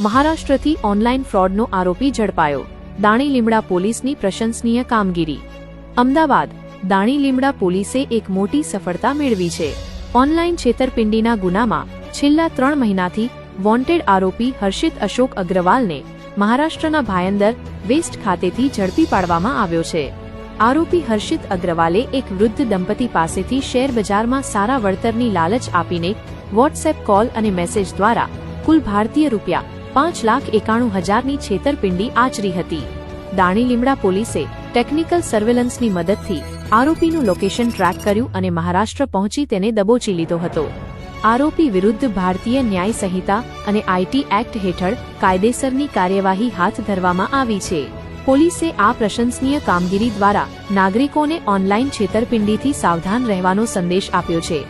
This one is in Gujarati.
મહારાષ્ટ્રથી ઓનલાઈન ફ્રોડનો આરોપી ઝડપાયો. દાણી લીમડા પોલીસની પ્રશંસનીય કામગીરી. અમદાવાદ, દાણી લીમડા પોલીસે એક મોટી સફળતા મેળવી છે. ઓનલાઈન છેતરપિંડીના ગુનામાં છેલ્લા ત્રણ મહિનાથી વોન્ટેડ આરોપી હર્ષિત અશોક અગ્રવાલને મહારાષ્ટ્રના ભાયંદર વેસ્ટ ખાતેથી ઝડપી પાડવામાં આવ્યો છે. આરોપી હર્ષિત અગ્રવાલે એક વૃદ્ધ દંપતી પાસેથી શેર બજારમાં સારા વળતરની લાલચ આપીને વોટ્સએપ કોલ અને મેસેજ દ્વારા કુલ ભારતીય રૂપિયા પાંચ લાખ એકાણું હજારની છેતરપિંડી આચરી હતી. દાણી લીમડા પોલીસે ટેકનિકલ સર્વેલન્સની મદદથી આરોપીનું લોકેશન ટ્રેક કર્યું અને મહારાષ્ટ્ર પહોંચી તેને દબોચી લીધો હતો. આરોપી વિરુદ્ધ ભારતીય ન્યાય સંહિતા અને આઈટી એક્ટ હેઠળ કાયદેસરની કાર્યવાહી હાથ ધરવામાં આવી છે. પોલીસે આ પ્રશંસનીય કામગીરી દ્વારા નાગરિકોને ઓનલાઈન છેતરપિંડીથી સાવધાન રહેવાનો સંદેશ આપ્યો છે.